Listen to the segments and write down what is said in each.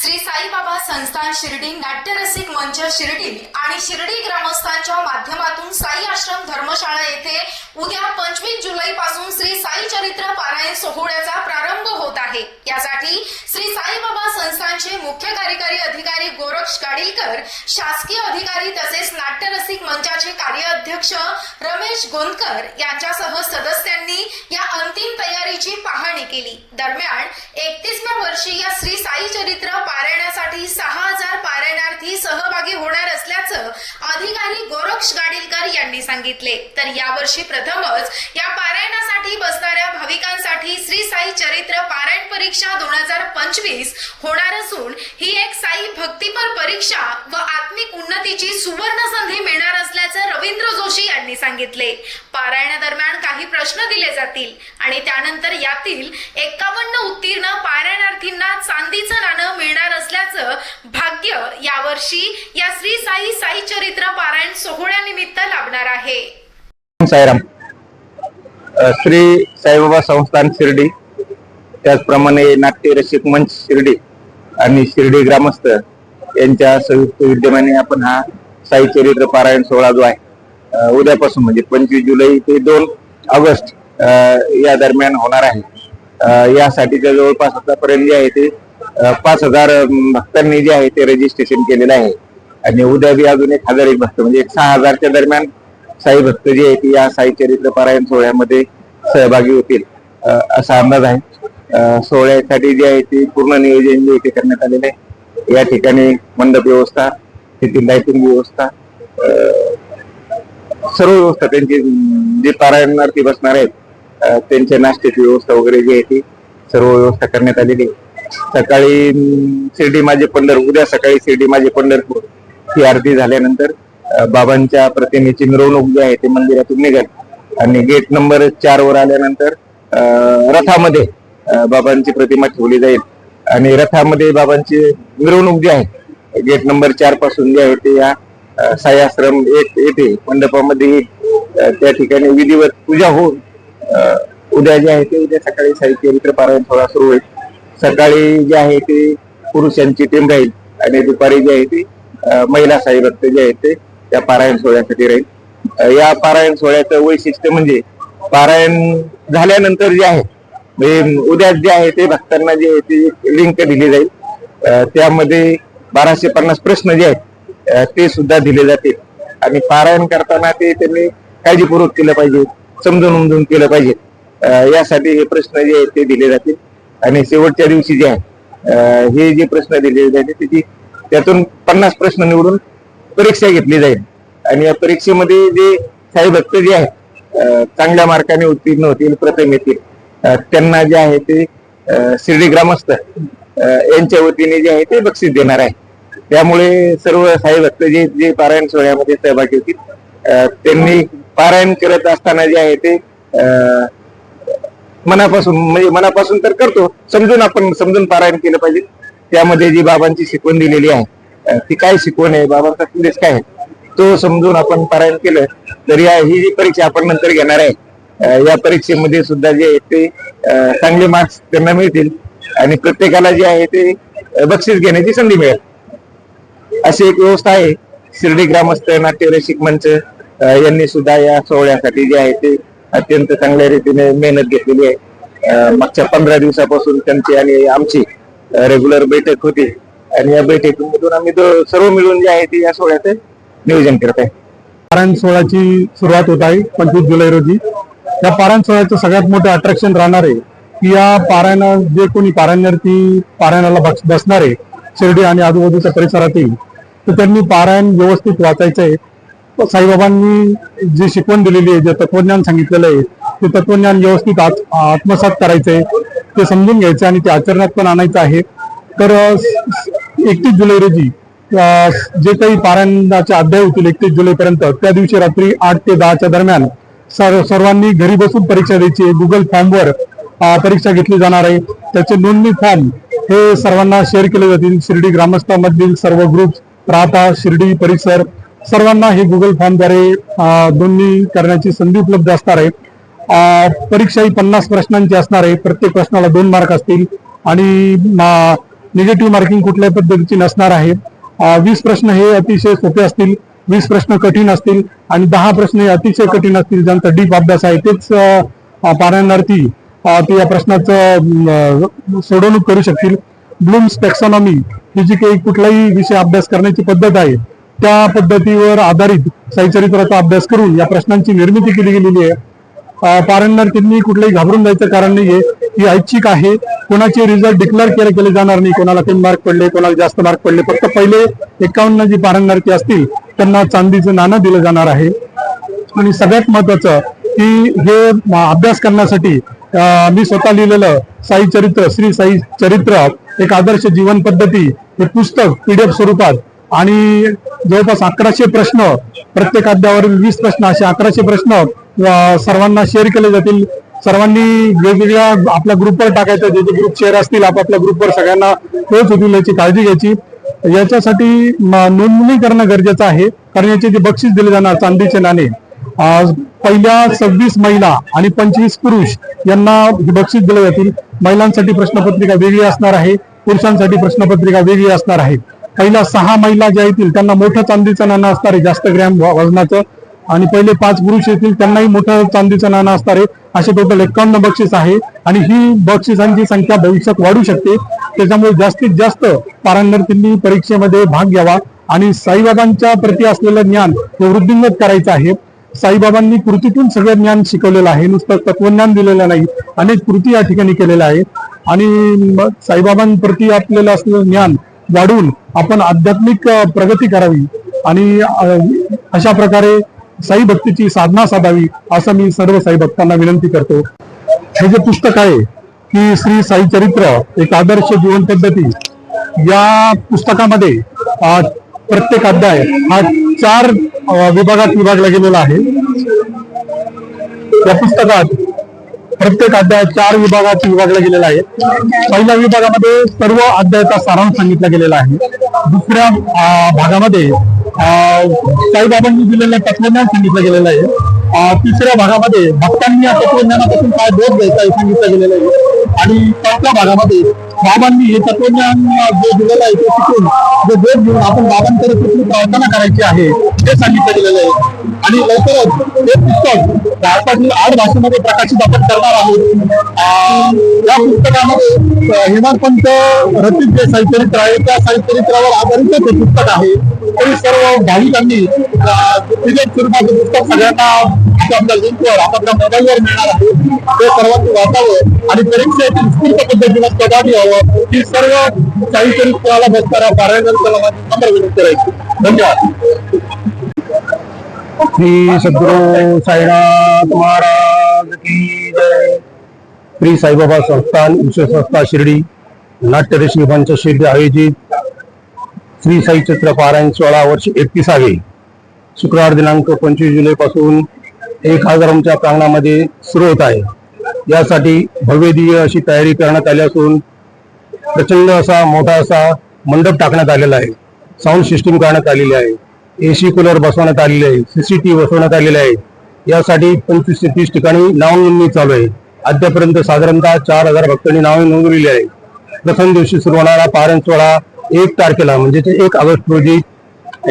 श्री साईबाबा संस्थान शिर्डी नाट्यरसिक मंच शिर्डी आणि शिर्डी ग्रामस्थांच्या माध्यमातून साई आश्रम धर्मशाळा येथे उद्या पंचवीस जुलै पासून श्री साई चरित्र पारायण सोहळ्याचा प्रारंभ होत आहे. यासाठी श्री साईबाबा संस्थानचे मुख्य कार्यकारी अधिकारी गोरक्ष गाडीलकर शासकीय अधिकारी तसेच नाट्यरसिक मंचाचे कार्याध्यक्ष रमेश गोंदकर यांच्यासह सदस्यांनी या अंतिम तयारीची पाहणी केली. दरम्यान एकतीसव्या वर्षी या श्री साई चरित्र पारायणासाठी सहा हजार पारायणार्थी सहभागी होणार असल्याचं अधिकारी गोरक्ष गाडीलकर यांनी सांगितले. तर यावर्षी प्रथमच या पारायणासाठी बसणाऱ्या भाविकांसाठी श्री साई चरित्र पारायण परीक्षा पंचवीस होणार असून ही एक साई भक्तिपर परीक्षा व आत्मिक उन्नतीची सुवर्ण संधी मिळणार असल्याचं रवींद्र जोशी यांनी सांगितले. पारायणादरम्यान काही प्रश्न दिले जातील आणि त्यानंतर यातील एकावन्न उत्तीर्ण पारायणार्थींना चांदीचं नाणं मिळणार असल्याचं भाग्य यावर्षी या श्री साई साई चरित्र पारायण सोहळ्यानिमित्त लाभणार आहे. साईराम. श्री साईबाबा संस्थान शिर्डी. त्याचप्रमाणे नाट्य रसिक मंच शिर्डी आणि शिर्डी ग्रामस्थ यांच्या संयुक्त विद्यमाने आपण हा साई चरित्र पारायण सोहळा जो आहे उद्यापासून म्हणजे पंचवीस जुलै ते दोन ऑगस्ट या दरम्यान होणार आहे. यासाठीच्या जवळपास आतापर्यंत जे आहे ते पाच हजार भक्तांनी जे आहे ते रजिस्ट्रेशन केलेलं आहे. आणि उद्या बी अजून एक हजार एक भक्त म्हणजे एक सहा हजारच्या दरम्यान साई भक्त जे आहेत या साई चरित्र पारायण सोहळ्यामध्ये सहभागी होतील असा अंदाज आहे. सोहळ्यासाठी जे आहे ते पूर्ण नियोजन जे इथे करण्यात आलेलं आहे. या ठिकाणी मंडप व्यवस्था तेथील लायटिंग व्यवस्था सर्व व्यवस्था त्यांची जे पारायणार्थी बसणार आहेत त्यांच्या नाश्त्याची व्यवस्था वगैरे जी आहे ती सर्व व्यवस्था करण्यात आलेली आहे. सकाळी शिर्डी माझे पंढरपूर उद्या सकाळी शिर्डी माझे पंढरपूर ही आरती झाल्यानंतर बाबांच्या प्रतिमेची मिरवणूक जी आहे ते मंदिरातून निघाली. आणि गेट नंबर चार वर आल्यानंतर रथामध्ये बाबांची प्रतिमा ठेवली जाईल. आणि रथामध्ये बाबांची मिरवणूक जी आहे गेट नंबर चारपासून जे आहे ते या सायाश्रम एक येथे मंडपामध्ये त्या ठिकाणी विधिवत पूजा होऊन उद्या जे आहे ते उद्या सकाळी साहित्य मित्र पारायण सोहळा सुरू होईल. सकाळी जे आहे ते पुरुषांची टीम राहील आणि दुपारी जे आहे ते महिला साई जे आहेत ते त्या पारायण सोहळ्यासाठी राहील. या पारायण सोहळ्याचं वैशिष्ट्य म्हणजे पारायण झाल्यानंतर जे आहे म्हणजे उद्या जे आहे ते भक्तांना जे आहे ते लिंक दिली जाईल. त्यामध्ये बाराशे पन्नास प्रश्न जे आहेत ते सुद्धा दिले जातील. आणि पारायण करताना ते त्यांनी काळजीपूर्वक केलं पाहिजे समजून उमजून केलं पाहिजे. यासाठी हे प्रश्न जे आहेत ते दिले जातील. आणि शेवटच्या दिवशी जे आहे हे जे प्रश्न दिले जाते त्याची त्यातून पन्नास प्रश्न निवडून परीक्षा घेतली जाईल. आणि या परीक्षेमध्ये जे साई भक्त जे आहेत चांगल्या मार्काने उत्तीर्ण होतील प्रथम येतील. त्यांना जे आहे ते शिर्डी ग्रामस्थ यांच्या वतीने जे आहे ते बक्षीस देणार आहे. त्यामुळे सर्व साई भक्त जे जे पारायण सोहळ्यामध्ये सहभागी होतील त्यांनी पारायण करत असताना जे आहे ते मनापासून म्हणजे मनापासून तर करतो समजून आपण समजून पारायण केलं पाहिजे. त्यामध्ये जी बाबांची शिकवण दिलेली आहे ती काय शिकवण आहे बाबांचा संदेश काय आहे तो समजून आपण पारायण केलं तर या ही जी परीक्षा आपण नंतर घेणार आहे या परीक्षेमध्ये सुद्धा जे आहे ते चांगले मार्क्स त्यांना मिळतील. आणि प्रत्येकाला जे आहे ते बक्षीस घेण्याची संधी मिळेल. अशी एक व्यवस्था आहे. शिर्डी ग्रामस्थ नाट्य रसिक मंच यांनी सुद्धा या सोहळ्यासाठी जे आहे ते अत्यंत चांगल्या रीतीने मेहनत घेतलेली आहे. मागच्या पंधरा दिवसापासून त्यांची आणि आमची रेग्युलर बैठक होती. आणि या बैठकीमधून आम्ही सर्व मिळून जे आहे ते या सोहळ्याचं नियोजन करत आहे. कारण सोहळ्याची सुरुवात होत आहे पंचवीस जुलै रोजी. या पारायण सोहळ्याचं सगळ्यात मोठं अट्रॅक्शन राहणार आहे. की या पारायण जे कोणी पारायणार्थी पारायणाला बस- बसणार आहे शिर्डी आणि आजूबाजूच्या परिसरातील तर त्यांनी पारायण व्यवस्थित वाचायचं आहे. साईबाबांनी जी शिकवण दिलेली आहे जे तत्वज्ञान सांगितलेलं आहे ते तत्वज्ञान व्यवस्थित आत- आत्मसात करायचंय ते समजून घ्यायचं आणि ते आचरणात पण आणायचं आहे. तर एकतीस जुलै रोजी जे काही पारायणाचे अध्याय होतील एकतीस जुलैपर्यंत त्या दिवशी रात्री आठ ते दहाच्या दरम्यान सर्व सर्वांनी घरी बसून परीक्षा द्यायची आहे. गुगल फॉर्मवर परीक्षा घेतली जाणार आहे. त्याचे नोंदणी फॉर्म हे सर्वांना शेअर केले जातील. शिर्डी ग्रामस्थामधील सर्व ग्रुप राहता शिर्डी परिसर सर्वांना हे गुगल फॉर्मद्वारे नोंदणी करण्याची संधी उपलब्ध असणार आहे. परीक्षा ही पन्नास प्रश्नांची असणार आहे. प्रत्येक प्रश्नाला दोन मार्क असतील आणि निगेटिव्ह मार्किंग कुठल्याही पद्धतीची नसणार आहे. वीस प्रश्न हे अतिशय सोपे असतील. वीस प्रश्न कठीण असतील आणि दहा प्रश्न हे अतिशय कठीण असतील ज्यांचा डीप अभ्यास आहे तेच अं, पारायणार्थी ते या प्रश्नाचं सोडवणूक करू शकतील. ब्लूम्स टेक्सॉनॉमी ही जी काही कुठलाही विषय अभ्यास करण्याची पद्धत आहे त्या पद्धतीवर आधारित साईचरित्राचा अभ्यास करून या प्रश्नांची निर्मिती केली गेलेली आहे. अं, त्यांनी कुठलंही घाबरून जायचं कारण नाहीये. ही ऐच्छिक आहे. कोणाचे रिझल्ट डिक्लेअर केले केले जाणार नाही. कोणाला कमी मार्क पडले कोणाला जास्त मार्क पडले. फक्त पहिले एकावन्न जी पारंगार्थी असतील त्यांना चांदीचं नाणं दिलं जाणार आहे. आणि सगळ्यात महत्वाचं की हे अभ्यास करण्यासाठी अं, मी स्वतः लिहिलेलं साई चरित्र श्री साई चरित्र एक आदर्श जीवन पद्धती हे पुस्तक पीडीएफ स्वरूपात. आणि जवळपास अकराशे प्रश्न प्रत्येक अध्यायावरील वीस प्रश्न असे अकराशे प्रश्न सर्वांना शेअर केले जातील. सर्वांनी वेगवेगळ्या आपल्या ग्रुपवर टाकायचं जे जे ग्रुप शेअर असतील आपापल्या ग्रुपवर सगळ्यांना पोहोच होतील याची काळजी घ्यायची. याच्यासाठी नोंदणी करणं गरजेचं आहे. कारण याचे जे बक्षीस दिले जाणार चांदीचे नाणे पहिल्या सव्वीस महिला आणि पंचवीस पुरुष यांना बक्षीस दिले जातील. महिलांसाठी प्रश्नपत्रिका वेगळी असणार आहे. पुरुषांसाठी प्रश्नपत्रिका वेगळी असणार आहे. पहिल्या सहा महिला ज्या येतील त्यांना मोठं चांदीचं नाणं असणार आहे जास्त ग्रॅम वजनाचं. आणि पहिले पाच पुरुष येतील त्यांनाही मोठं चांदीचं नाणं असणार आहे. असे टोटल एकावन्न बक्षीस आहे. आणि ही बक्षिसांची संख्या भविष्यात वाढू शकते. त्याच्यामुळे जास्तीत जास्त पारंगतींनी परीक्षेमध्ये भाग घ्यावा. आणि साईबाबांच्या प्रती असलेलं ज्ञान हे वृद्धिंगत करायचं आहे. साईबाबांनी कृतीतून सगळं ज्ञान शिकवलेलं आहे. नुसतं तत्वज्ञान दिलेलं नाही. अनेक कृती या ठिकाणी केलेल्या आहेत. आणि साईबाबांप्रती आपल्याला असलेलं ज्ञान वाढवून आपण आध्यात्मिक प्रगती करावी. आणि अशा प्रकारे साई भक्तीची साधना साधावी असं मी सर्व साई भक्तांना विनंती करतो. हे जे पुस्तक आहे की श्री साई चरित्र एक आदर्श जीवन पद्धती या पुस्तकामध्ये प्रत्येक अध्याय हा चार विभागात विभागला गेलेला आहे. या पुस्तकात प्रत्येक अध्याय चार विभागात विभागला गेलेला आहे. पहिल्या विभागामध्ये सर्व अध्यायाचा सारांश सांगितला गेलेला आहे. दुसऱ्या भागामध्ये काही बाबांनी दिलेलं तत्वज्ञान सांगितलं गेलेलं आहे. तिसऱ्या भागामध्ये भक्तांनी या तत्वज्ञानापासून काय बोध घ्यायचा हे सांगितलं गेलेलं आहे. आणि चौथ्या भागामध्ये बाबांनी हे तत्वज्ञान जे दिलेलं आहे ते शिकून जे बोध घेऊन आपण बाबांकडे कुठली प्रार्थना करायची आहे हे सांगितलं गेलेलं आहे. आणि लवकरच हे पुस्तक भारतातील आठ भाषेमध्ये प्रकाशित आपण करणार आहोत. या पुस्तकामध्ये अं, हेमंतपंत रचित जे साहित्यरित्र आहे त्या साहित्यरित्रावर आधारित हे पुस्तक आहे. तरी सर्व भाविकांनी विजय स्वरूपाचं पुस्तक सगळ्यांना आपल्या लिंकवर आपल्या मोबाईलवर मिळणार आहे. ते सर्वांनी वाचावं आणि परीक्षेत उत्कृष्ट पद्धतीने सहभागी व्हावं ही सर्व साहित्यरित्राला बसणाऱ्या पारायणाला माझी नम्र विनंती राहील धन्यवाद. श्री सद्गुरु साईनाथ महाराज की जय. श्री साईबाबा संस्थान विश्व संस्था शिर्डी नाट्यरश्मी पंचशिर्डी आयोजित श्री साई चित्र पारायण सोळा वर्ष एकतीसावे शुक्रवार दिनांक पंचवीस जुलै पासून एक हजारांच्या प्रांगणामध्ये सुरू होत आहे. यासाठी भव्यदीय अशी तयारी करण्यात आली असून प्रचंड असा मोठा असा मंडप टाकण्यात आलेला आहे. साऊंड सिस्टीम करण्यात आलेली आहे. एसी कूलर बसवण्यात आलेले आहे सीसीटीव्ही बसवण्यात आलेले आहे. यासाठी पंचवीस ते तीस ठिकाणी नाव नोंदणी चालू आहे. अद्यापर्यंत साधारणतः चार हजार भक्तांनी नावे नोंदवलेली आहे. प्रथम दिवशी सुरू होणारा पारण सोहळा एक तारखेला म्हणजे ते एक ऑगस्ट रोजी.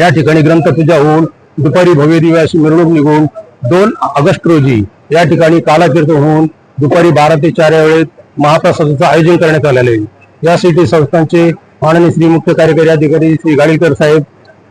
या ठिकाणी ग्रंथपूजा होऊन दुपारी भव्य दिव्याशी मिरवणूक निघून दोन ऑगस्ट रोजी या ठिकाणी कालातीर्थ होऊन दुपारी बारा ते चार या वेळेत महाप्रसादाचं आयोजन करण्यात आलेलं आहे. यासाठी संस्थांचे माननीय श्री मुख्य कार्यकारी अधिकारी श्री गाडीकर साहेब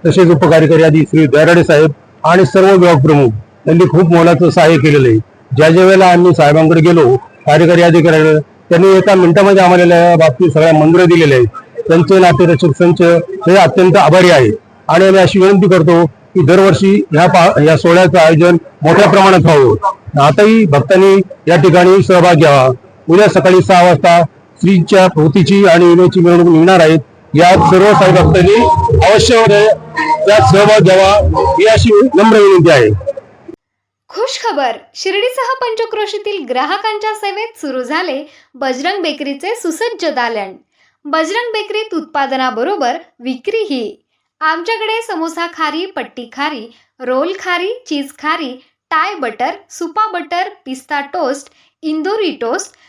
तसेच उपकार्यकारी आदी श्री दराडे साहेब आणि सर्व विभाग प्रमुख यांनी खूप मोलाचं सहाय्य केलेलं आहे. ज्या ज्या वेळेला आम्ही साहेबांकडे गेलो कार्यकारी अधिकारी त्यांनी एका मिनिटामध्ये आम्हाला या बाबतीत सगळ्या मंदिरं दिलेल्या आहेत. त्यांचे नातेरक्षक संच हे अत्यंत आभारी आहे आणि आम्ही अशी विनंती करतो की दरवर्षी ह्या पा या सोहळ्याचं आयोजन मोठ्या प्रमाणात व्हावं. आताही भक्तांनी या ठिकाणी सहभाग घ्यावा. उद्या सकाळी सहा वाजता श्रीच्या भोवतीची आणि विनोची मिरवणूक निघणार आहेत. यात सर्व साई भक्तांनी अवश्य त्यात सहभाग घ्यावा ही अशी नम्र विनंती आहे. खुश खबर शिर्डीसह पंचक्रोशीतील ग्राहकांच्या सेवेत सुरू झाले बजरंग बेकरीचे सुसज्ज दालन. बजरंग बेकरीत उत्पादनाबरोबर विक्रीही. आमच्याकडे समोसा खारी पट्टी खारी रोल खारी चीज खारी टाय बटर सुपा बटर पिस्ता toast Indori toast